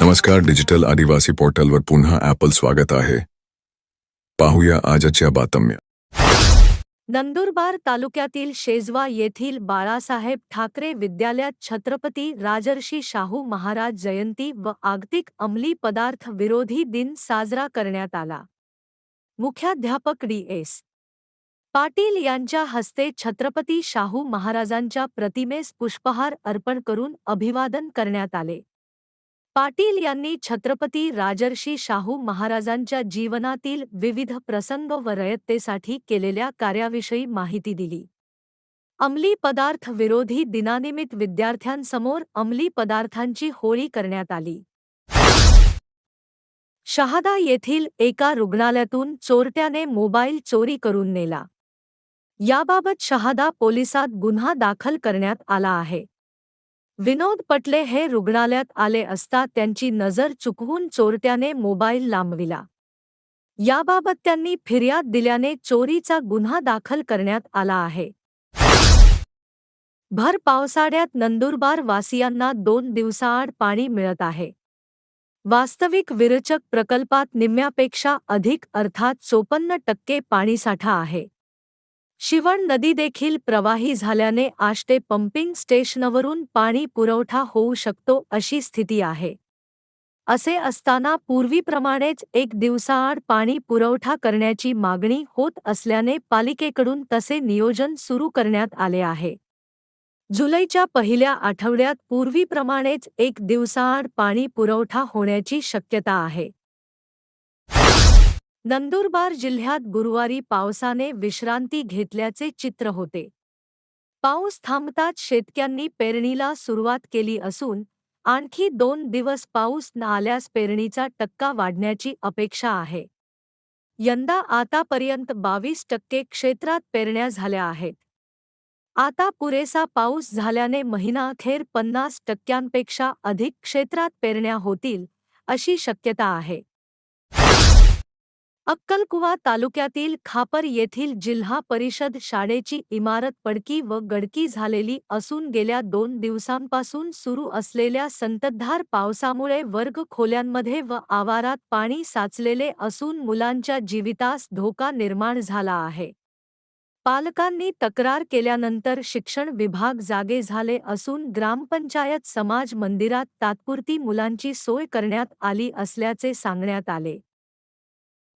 नमस्कार डिजिटल आदिवासी पोर्टलवर पुन्हा ॲपल स्वागत आहे. पाहूया आजच्या बातम्या. नंदुरबार तालुक्यातील शेजवा येथील बाळासाहेब ठाकरे विद्यालयात छत्रपती राजर्षी शाहू महाराज जयंती व आगतिक अंमली पदार्थ विरोधी दिन साजरा करण्यात आला. मुख्याध्यापक डी एस. पाटील यांच्या हस्ते छत्रपती शाहू महाराजांच्या प्रतिमेस पुष्पहार अर्पण करून अभिवादन करण्यात आले. पाटील यांनी छत्रपती राजर्षी शाहू महाराजांच्या जीवनातील विविध प्रसंग व रयत्तेसाठी केलेल्या कार्याविषयी माहिती दिली. अंमली पदार्थ विरोधी दिनानिमित्त विद्यार्थ्यांसमोर अंमली पदार्थांची होळी करण्यात आली. शहादा येथील एका रुग्णालयातून चोरट्याने मोबाईल चोरी करून नेला. याबाबत शहादा पोलिसात गुन्हा दाखल करण्यात आला आहे. विनोद पटले हे रुग्णालयात आले असता त्यांची नजर चुकवून चोरट्याने मोबाईल लांबविला. याबाबत त्यांनी फिर्याद दिल्याने चोरीचा गुन्हा दाखल करण्यात आला आहे. भर पावसाळ्यात नंदुरबार वासियांना दोन दिवसाआड पाणी मिळत आहे. वास्तविक विरचक प्रकल्पात निम्म्यापेक्षा अधिक अर्थात चोपन्न टक्के पाणीसाठा आहे. शिवण नदी देखील प्रवाही झाल्याने आष्टे पंपिंग स्टेशनवरून पाणी पुरवठा होऊ शकतो अशी स्थिती आहे. असे असताना पूर्वीप्रमाणेच एक दिवसाआड पाणी पुरवठा करण्याची मागणी होत असल्याने पालिकेकडून तसे नियोजन सुरू करण्यात आले आहे. जुलैच्या पहिल्या आठवड्यात पूर्वीप्रमाणेच एक दिवसाआड पाणी पुरवठा होण्याची शक्यता आहे. नंदुरबार जिल्ह्यात गुरुवारी पावसाने विश्रांती घेतल्याचे चित्र होते. पाऊस थांबताच शेतक्यांनी पेरणीला सुरुवात केली असून आणखी दोन दिवस पाऊस न आल्यास पेरणीचा टक्का वाढण्याची अपेक्षा आहे. यंदा आतापर्यंत बावीस टक्के क्षेत्रात पेरण्या झाल्या आहेत. आता पुरेसा पाऊस झाल्याने महिनाअखेर पन्नास टक्क्यांपेक्षा अधिक क्षेत्रात पेरण्या होतील अशी शक्यता आहे. अक्कलकुवा तालुक्यातील खापर येथील जिल्हा परिषद शाळेची इमारत पडकी व गडकी झालेली असून गेल्या दोन दिवसांपासून सुरू असलेल्या संततधार पावसामुळे वर्ग खोल्यांमध्ये व आवारात पाणी साचलेले असून मुलांच्या जीवितास धोका निर्माण झाला आहे. पालकांनी तक्रार केल्यानंतर शिक्षण विभाग जागे झाले असून ग्रामपंचायत समाज मंदिरात तात्पुरती मुलांची सोय करण्यात आली असल्याचे सांगण्यात आले.